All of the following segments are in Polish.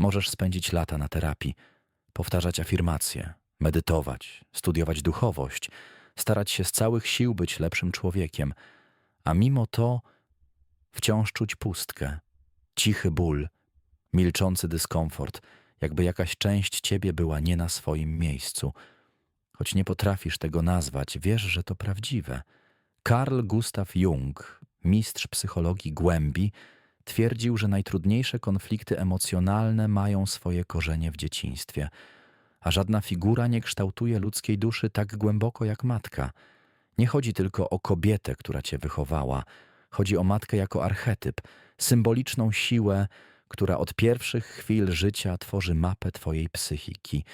Możesz spędzić lata na terapii, powtarzać afirmacje, medytować, studiować duchowość, starać się z całych sił być lepszym człowiekiem, a mimo to wciąż czuć pustkę, cichy ból, milczący dyskomfort, jakby jakaś część ciebie była nie na swoim miejscu. Choć nie potrafisz tego nazwać, wiesz, że to prawdziwe. Carl Gustav Jung, mistrz psychologii głębi, twierdził, że najtrudniejsze konflikty emocjonalne mają swoje korzenie w dzieciństwie, a żadna figura nie kształtuje ludzkiej duszy tak głęboko jak matka. Nie chodzi tylko o kobietę, która cię wychowała, chodzi o matkę jako archetyp, symboliczną siłę, która od pierwszych chwil życia tworzy mapę twojej psychiki.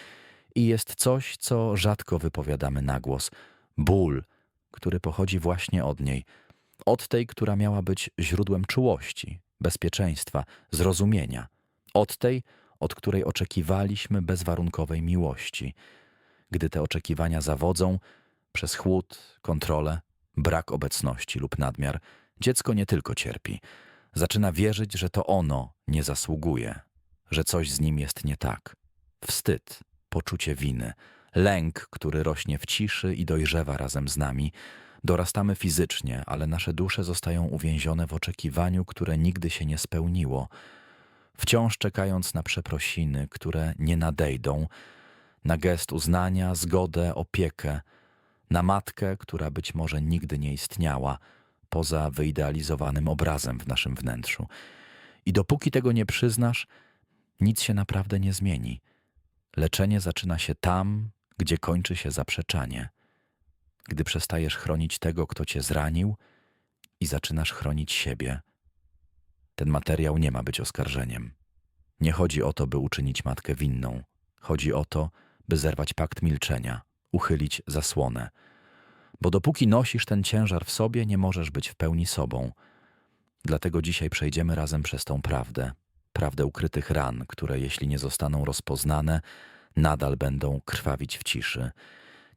I jest coś, co rzadko wypowiadamy na głos ból, który pochodzi właśnie od niej, od tej, która miała być źródłem czułości, bezpieczeństwa, zrozumienia, od tej, od której oczekiwaliśmy bezwarunkowej miłości. Gdy te oczekiwania zawodzą, przez chłód, kontrolę, brak obecności lub nadmiar, dziecko nie tylko cierpi. Zaczyna wierzyć, że to ono nie zasługuje, że coś z nim jest nie tak. Wstyd, poczucie winy, lęk, który rośnie w ciszy i dojrzewa razem z nami. Dorastamy fizycznie, ale nasze dusze zostają uwięzione w oczekiwaniu, które nigdy się nie spełniło. Wciąż czekając na przeprosiny, które nie nadejdą, na gest uznania, zgodę, opiekę, na matkę, która być może nigdy nie istniała, poza wyidealizowanym obrazem w naszym wnętrzu. I dopóki tego nie przyznasz, nic się naprawdę nie zmieni. Leczenie zaczyna się tam, gdzie kończy się zaprzeczanie. Gdy przestajesz chronić tego, kto cię zranił i zaczynasz chronić siebie. Ten materiał nie ma być oskarżeniem. Nie chodzi o to, by uczynić matkę winną. Chodzi o to, by zerwać pakt milczenia, uchylić zasłonę. Bo dopóki nosisz ten ciężar w sobie, nie możesz być w pełni sobą. Dlatego dzisiaj przejdziemy razem przez tą prawdę, prawdę ukrytych ran, które jeśli nie zostaną rozpoznane, nadal będą krwawić w ciszy,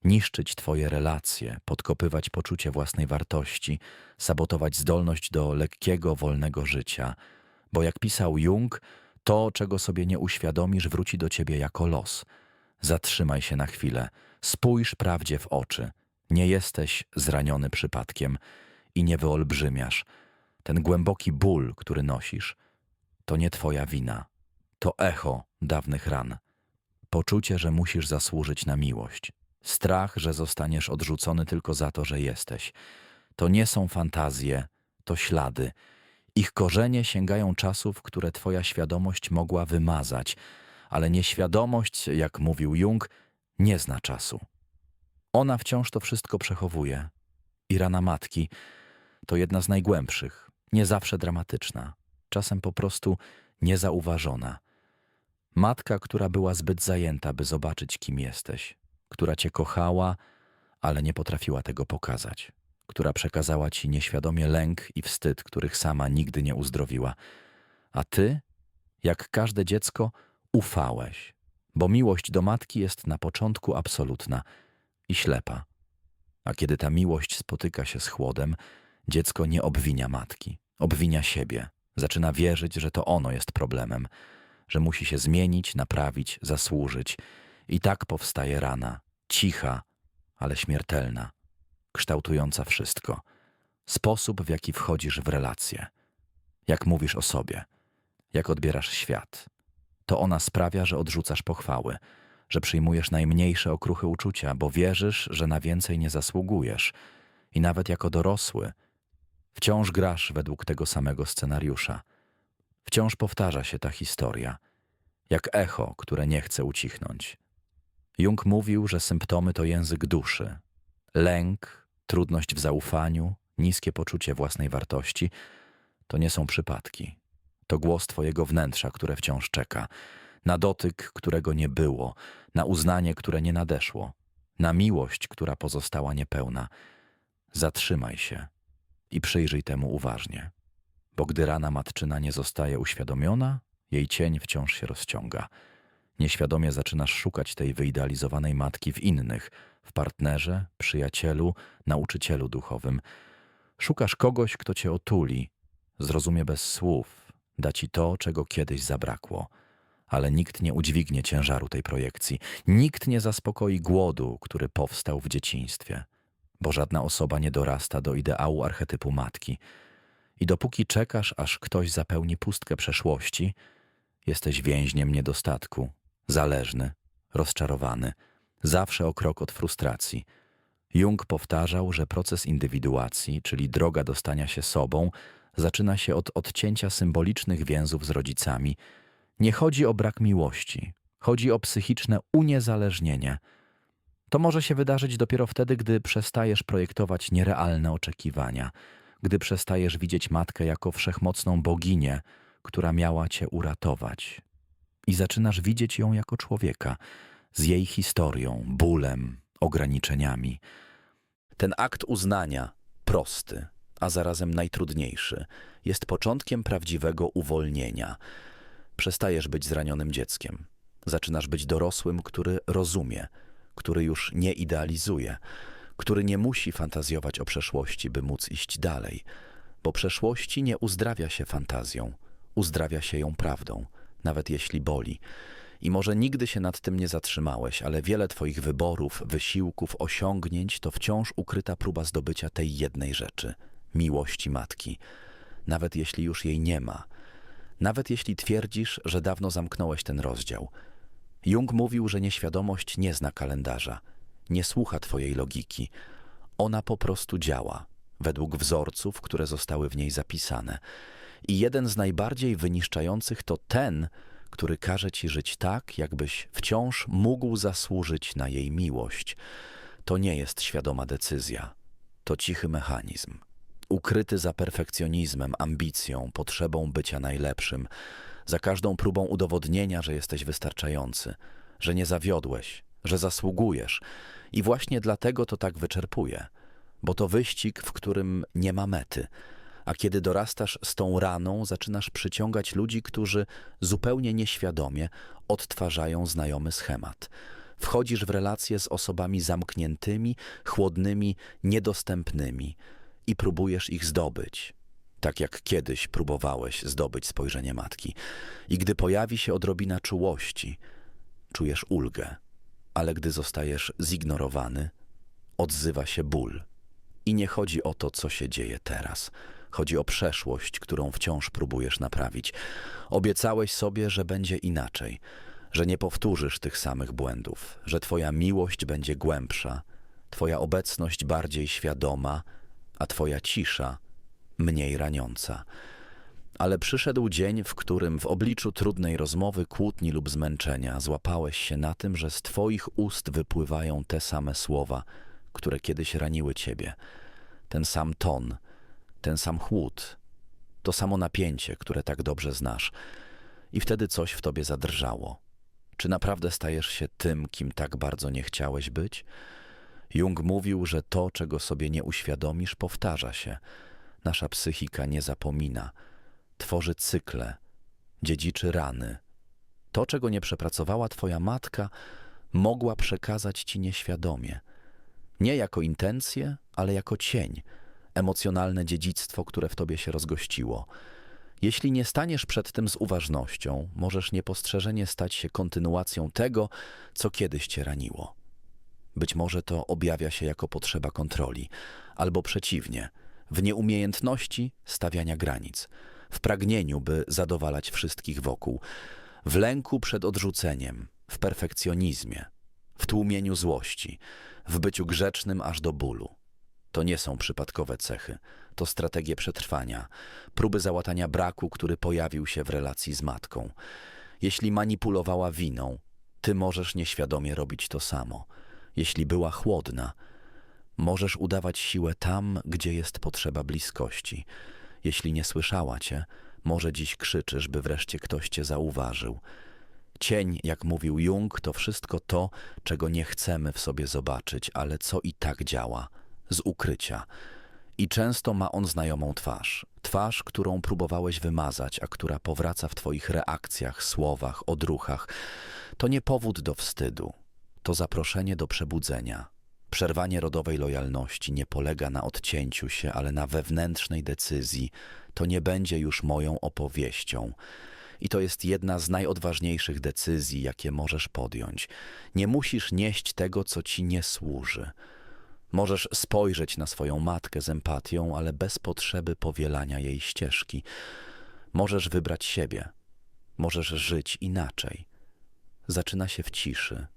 niszczyć Twoje relacje, podkopywać poczucie własnej wartości, sabotować zdolność do lekkiego, wolnego życia. Bo jak pisał Jung, to, czego sobie nie uświadomisz, wróci do Ciebie jako los. Zatrzymaj się na chwilę, spójrz prawdzie w oczy. Nie jesteś zraniony przypadkiem i nie wyolbrzymiasz. Ten głęboki ból, który nosisz, to nie Twoja wina. To echo dawnych ran. Poczucie, że musisz zasłużyć na miłość. Strach, że zostaniesz odrzucony tylko za to, że jesteś. To nie są fantazje, to ślady. Ich korzenie sięgają czasów, które Twoja świadomość mogła wymazać, ale nieświadomość, jak mówił Jung, nie zna czasu. Ona wciąż to wszystko przechowuje. I rana matki to jedna z najgłębszych, nie zawsze dramatyczna, czasem po prostu niezauważona. Matka, która była zbyt zajęta, by zobaczyć, kim jesteś, która cię kochała, ale nie potrafiła tego pokazać, która przekazała ci nieświadomie lęk i wstyd, których sama nigdy nie uzdrowiła. A ty, jak każde dziecko, ufałeś, bo miłość do matki jest na początku absolutna i ślepa. A kiedy ta miłość spotyka się z chłodem, dziecko nie obwinia matki, obwinia siebie, zaczyna wierzyć, że to ono jest problemem, że musi się zmienić, naprawić, zasłużyć. I tak powstaje rana, cicha, ale śmiertelna, kształtująca wszystko. Sposób, w jaki wchodzisz w relacje, jak mówisz o sobie, jak odbierasz świat. To ona sprawia, że odrzucasz pochwały, że przyjmujesz najmniejsze okruchy uczucia, bo wierzysz, że na więcej nie zasługujesz. I nawet jako dorosły, wciąż grasz według tego samego scenariusza. Wciąż powtarza się ta historia, jak echo, które nie chce ucichnąć. Jung mówił, że symptomy to język duszy. Lęk, trudność w zaufaniu, niskie poczucie własnej wartości to nie są przypadki. To głos Twojego wnętrza, które wciąż czeka, na dotyk, którego nie było, na uznanie, które nie nadeszło, na miłość, która pozostała niepełna. Zatrzymaj się i przyjrzyj temu uważnie, bo gdy rana matczyna nie zostaje uświadomiona, jej cień wciąż się rozciąga. Nieświadomie zaczynasz szukać tej wyidealizowanej matki w innych, w partnerze, przyjacielu, nauczycielu duchowym. Szukasz kogoś, kto cię otuli, zrozumie bez słów, da ci to, czego kiedyś zabrakło. ale nikt nie udźwignie ciężaru tej projekcji. Nikt nie zaspokoi głodu, który powstał w dzieciństwie, bo żadna osoba nie dorasta do ideału archetypu matki. I dopóki czekasz, aż ktoś zapełni pustkę przeszłości, jesteś więźniem niedostatku, zależny, rozczarowany, zawsze o krok od frustracji. Jung powtarzał, że proces indywiduacji, czyli droga do stania się sobą, zaczyna się od odcięcia symbolicznych więzów z rodzicami. Nie chodzi o brak miłości, chodzi o psychiczne uniezależnienie. To może się wydarzyć dopiero wtedy, gdy przestajesz projektować nierealne oczekiwania, gdy przestajesz widzieć matkę jako wszechmocną boginię, która miała cię uratować. I zaczynasz widzieć ją jako człowieka, z jej historią, bólem, ograniczeniami. Ten akt uznania, prosty, a zarazem najtrudniejszy, jest początkiem prawdziwego uwolnienia. Przestajesz być zranionym dzieckiem. Zaczynasz być dorosłym, który rozumie, który już nie idealizuje, który nie musi fantazjować o przeszłości, by móc iść dalej, bo przeszłości nie uzdrawia się fantazją, uzdrawia się ją prawdą, nawet jeśli boli. I może nigdy się nad tym nie zatrzymałeś, ale wiele Twoich wyborów, wysiłków, osiągnięć to wciąż ukryta próba zdobycia tej jednej rzeczy miłości matki, nawet jeśli już jej nie ma, nawet jeśli twierdzisz, że dawno zamknąłeś ten rozdział. Jung mówił, że nieświadomość nie zna kalendarza, nie słucha Twojej logiki. Ona po prostu działa, według wzorców, które zostały w niej zapisane. I jeden z najbardziej wyniszczających to ten, który każe ci żyć tak, jakbyś wciąż mógł zasłużyć na jej miłość. To nie jest świadoma decyzja, to cichy mechanizm, ukryty za perfekcjonizmem, ambicją, potrzebą bycia najlepszym, za każdą próbą udowodnienia, że jesteś wystarczający, że nie zawiodłeś, że zasługujesz. I właśnie dlatego to tak wyczerpuje, bo to wyścig, w którym nie ma mety a kiedy dorastasz z tą raną, zaczynasz przyciągać ludzi, którzy zupełnie nieświadomie odtwarzają znajomy schemat. Wchodzisz w relacje z osobami zamkniętymi, chłodnymi, niedostępnymi i próbujesz ich zdobyć, tak jak kiedyś próbowałeś zdobyć spojrzenie matki. I gdy pojawi się odrobina czułości, czujesz ulgę, ale gdy zostajesz zignorowany, odzywa się ból. I nie chodzi o to, co się dzieje teraz. Chodzi o przeszłość, którą wciąż próbujesz naprawić. Obiecałeś sobie, że będzie inaczej, że nie powtórzysz tych samych błędów, że Twoja miłość będzie głębsza, Twoja obecność bardziej świadoma, a Twoja cisza mniej raniąca. Ale przyszedł dzień, w którym w obliczu trudnej rozmowy, kłótni lub zmęczenia złapałeś się na tym, że z Twoich ust wypływają te same słowa, które kiedyś raniły Ciebie. Ten sam ton, ten sam chłód, to samo napięcie, które tak dobrze znasz. I wtedy coś w tobie zadrżało. Czy naprawdę stajesz się tym, kim tak bardzo nie chciałeś być? Jung mówił, że to, czego sobie nie uświadomisz, powtarza się. Nasza psychika nie zapomina. Tworzy cykle, dziedziczy rany. To, czego nie przepracowała twoja matka, mogła przekazać ci nieświadomie. Nie jako intencję, ale jako cień – emocjonalne dziedzictwo, które w tobie się rozgościło. Jeśli nie staniesz przed tym z uważnością, możesz niepostrzeżenie stać się kontynuacją tego, co kiedyś cię raniło. Być może to objawia się jako potrzeba kontroli, albo przeciwnie, w nieumiejętności stawiania granic, w pragnieniu, by zadowalać wszystkich wokół, w lęku przed odrzuceniem, w perfekcjonizmie, w tłumieniu złości, w byciu grzecznym aż do bólu. To nie są przypadkowe cechy, to strategie przetrwania, próby załatania braku, który pojawił się w relacji z matką. Jeśli manipulowała winą, ty możesz nieświadomie robić to samo. Jeśli była chłodna, możesz udawać siłę tam, gdzie jest potrzeba bliskości. Jeśli nie słyszała cię, może dziś krzyczysz, by wreszcie ktoś cię zauważył. Cień, jak mówił Jung, to wszystko to, czego nie chcemy w sobie zobaczyć, ale co i tak działa – z ukrycia. I często ma on znajomą twarz. Twarz, którą próbowałeś wymazać, a która powraca w Twoich reakcjach, słowach, odruchach. To nie powód do wstydu, to zaproszenie do przebudzenia. Przerwanie rodowej lojalności nie polega na odcięciu się, ale na wewnętrznej decyzji. To nie będzie już moją opowieścią. I to jest jedna z najodważniejszych decyzji, jakie możesz podjąć. Nie musisz nieść tego, co ci nie służy. Możesz spojrzeć na swoją matkę z empatią, ale bez potrzeby powielania jej ścieżki. Możesz wybrać siebie. Możesz żyć inaczej. Zaczyna się w ciszy.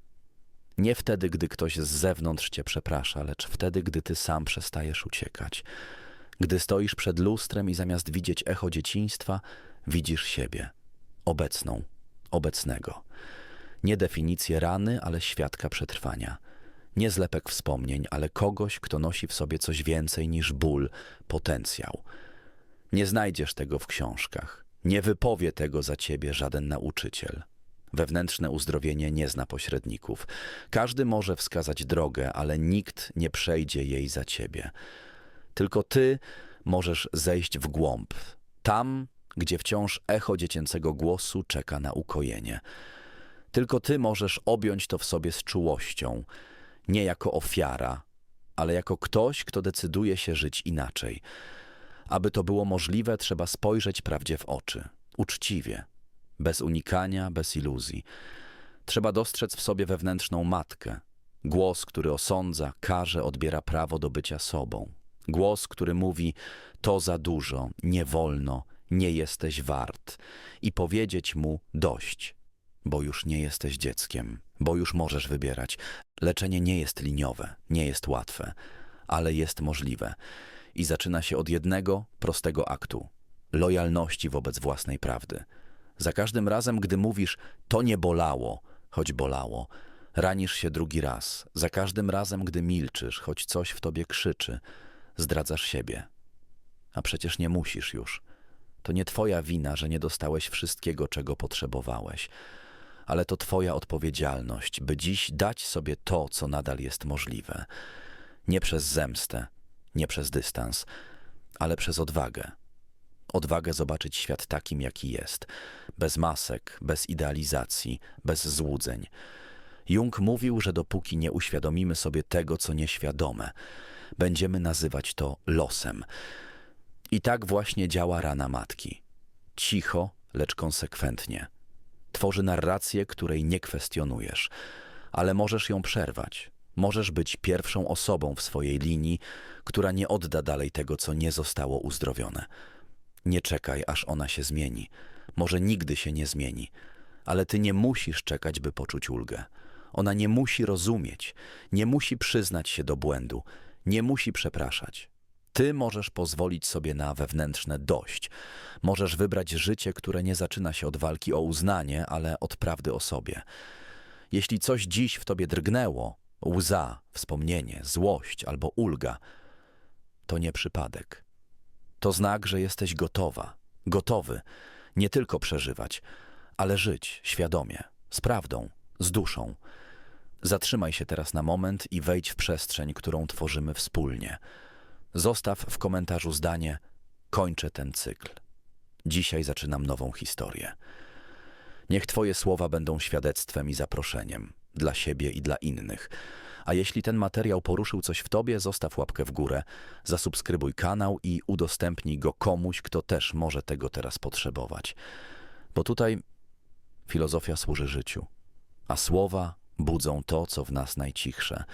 Nie wtedy, gdy ktoś z zewnątrz cię przeprasza, lecz wtedy, gdy ty sam przestajesz uciekać. Gdy stoisz przed lustrem i zamiast widzieć echo dzieciństwa, widzisz siebie. Obecną, obecnego. Nie definicję rany, ale świadka przetrwania. Nie zlepek wspomnień, ale kogoś, kto nosi w sobie coś więcej niż ból, potencjał. Nie znajdziesz tego w książkach. Nie wypowie tego za ciebie żaden nauczyciel. Wewnętrzne uzdrowienie nie zna pośredników. Każdy może wskazać drogę, ale nikt nie przejdzie jej za ciebie. Tylko ty możesz zejść w głąb, tam, gdzie wciąż echo dziecięcego głosu czeka na ukojenie. Tylko ty możesz objąć to w sobie z czułością, nie jako ofiara, ale jako ktoś, kto decyduje się żyć inaczej. Aby to było możliwe, trzeba spojrzeć prawdzie w oczy, uczciwie, bez unikania, bez iluzji. Trzeba dostrzec w sobie wewnętrzną matkę, głos, który osądza, karze, odbiera prawo do bycia sobą. Głos, który mówi: To za dużo, nie wolno, nie jesteś wart, i powiedzieć mu: Dość, bo już nie jesteś dzieckiem, bo już możesz wybierać. Leczenie nie jest liniowe, nie jest łatwe, ale jest możliwe i zaczyna się od jednego prostego aktu lojalności wobec własnej prawdy. Za każdym razem, gdy mówisz, to nie bolało, choć bolało, ranisz się drugi raz. Za każdym razem, gdy milczysz, choć coś w tobie krzyczy, zdradzasz siebie. A przecież nie musisz już. To nie twoja wina, że nie dostałeś wszystkiego, czego potrzebowałeś, ale to twoja odpowiedzialność, by dziś dać sobie to, co nadal jest możliwe. Nie przez zemstę, nie przez dystans, ale przez odwagę. Odwagę zobaczyć świat takim, jaki jest, bez masek, bez idealizacji, bez złudzeń. Jung mówił, że dopóki nie uświadomimy sobie tego, co nieświadome, będziemy nazywać to losem. I tak właśnie działa rana matki. Cicho, lecz konsekwentnie. Tworzy narrację, której nie kwestionujesz, ale możesz ją przerwać. Możesz być pierwszą osobą w swojej linii, która nie odda dalej tego, co nie zostało uzdrowione. Nie czekaj, aż ona się zmieni. Może nigdy się nie zmieni, ale ty nie musisz czekać, by poczuć ulgę. Ona nie musi rozumieć, nie musi przyznać się do błędu, nie musi przepraszać. Ty możesz pozwolić sobie na wewnętrzne dość. Możesz wybrać życie, które nie zaczyna się od walki o uznanie, ale od prawdy o sobie. Jeśli coś dziś w tobie drgnęło, łza, wspomnienie, złość albo ulga, to nie przypadek. To znak, że jesteś gotowa, gotowy nie tylko przeżywać, ale żyć świadomie, z prawdą, z duszą. Zatrzymaj się teraz na moment i wejdź w przestrzeń, którą tworzymy wspólnie. Zostaw w komentarzu zdanie: Kończę ten cykl. Dzisiaj zaczynam nową historię. Niech Twoje słowa będą świadectwem i zaproszeniem dla siebie i dla innych. A jeśli ten materiał poruszył coś w Tobie, zostaw łapkę w górę, zasubskrybuj kanał i udostępnij go komuś, kto też może tego teraz potrzebować. Bo tutaj filozofia służy życiu, a słowa budzą to, co w nas najcichsze.